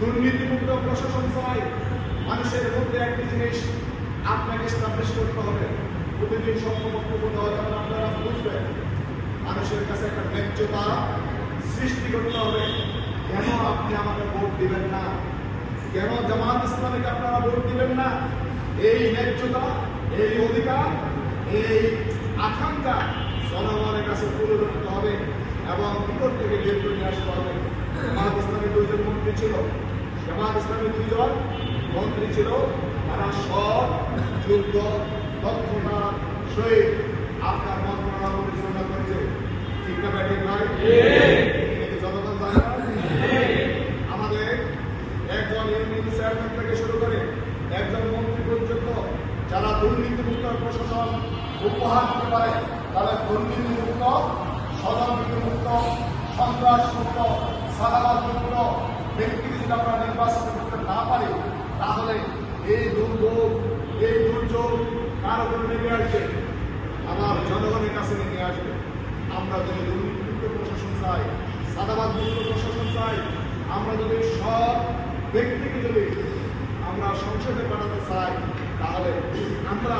দুর্নীতিমুক্ত প্রশাসন চাই মানুষের মধ্যে একটি জিনিস আপনাকে স্টাবলিশ করতে হবে। প্রতিদিন স্বপ্ন বক্তব্য দেওয়া যাবে আপনারা বুঝবেন, মানুষের কাছে একটা ন্যায্যতা সৃষ্টি করতে হবে। কেন আপনি আমাকে ভোট দিবেন না? কেন জামাত ইসলামীকে আপনারা ভোট দিবেন না? এই ন্যায্যতা, এই অধিকার, এই আকাঙ্ক্ষা জনগণের কাছে তুলে ধরতে হবে এবং ভিতর থেকে বের করে আসতে হবে। জামাত ইসলামী দুইজন মন্ত্রী ছিল। জামাত ইসলামী দুইজন মন্ত্রী ছিল তারা সব যোগ্য দক্ষতা সহিত আপনার মন্ত্রণালয় পরিচালনা করেছে। ঠিক না ব্যাটিং জনগণ আমাদের একজন ইউনিয়ন চেয়ারম্যান থেকে শুরু করে একজন মন্ত্রী পর্যন্ত যারা দুর্নীতিমুক্ত প্রশাসন উপহার দিতে পারে দুর্নীতিমুক্ত সাদাবাদ মুক্ত ব্যক্তিকে যদি আমরা নির্বাচিত করতে না পারি, তাহলে এই দুর্ভোগ, এই দুর্যোগ কার উপরে নেমে আসবে? আমার জনগণের কাছে নেমে আসবে। আমরা যদি দুর্নীতিমুক্ত প্রশাসন চাই সাদাবাদ মুক্ত প্রশাসন চাই, আমরা যদি সব ব্যক্তিকে যদি আমরা সংসদে পাঠাতে চাই, তাহলে আমরা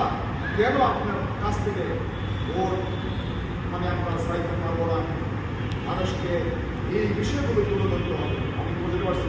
কেন আপনার কাছ থেকে ভোট? মানে আমরা চাইতে পারব না। মানুষকে এই বিষয়গুলো তুলে ধরতে হবে। আমি বুঝতে পারছি।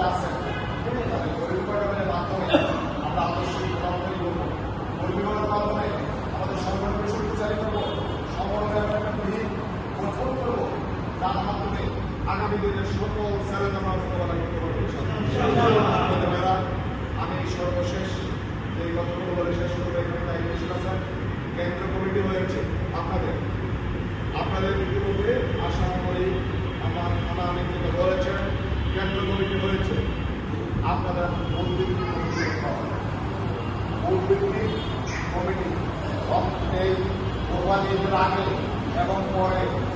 শক্তিশালী করব সমন্বয়ের একটা করব তার মাধ্যমে আগামী দিনের সকল চ্যালেঞ্জ আমরা মোকাবেলা কোম্পানির আগে এবং পরে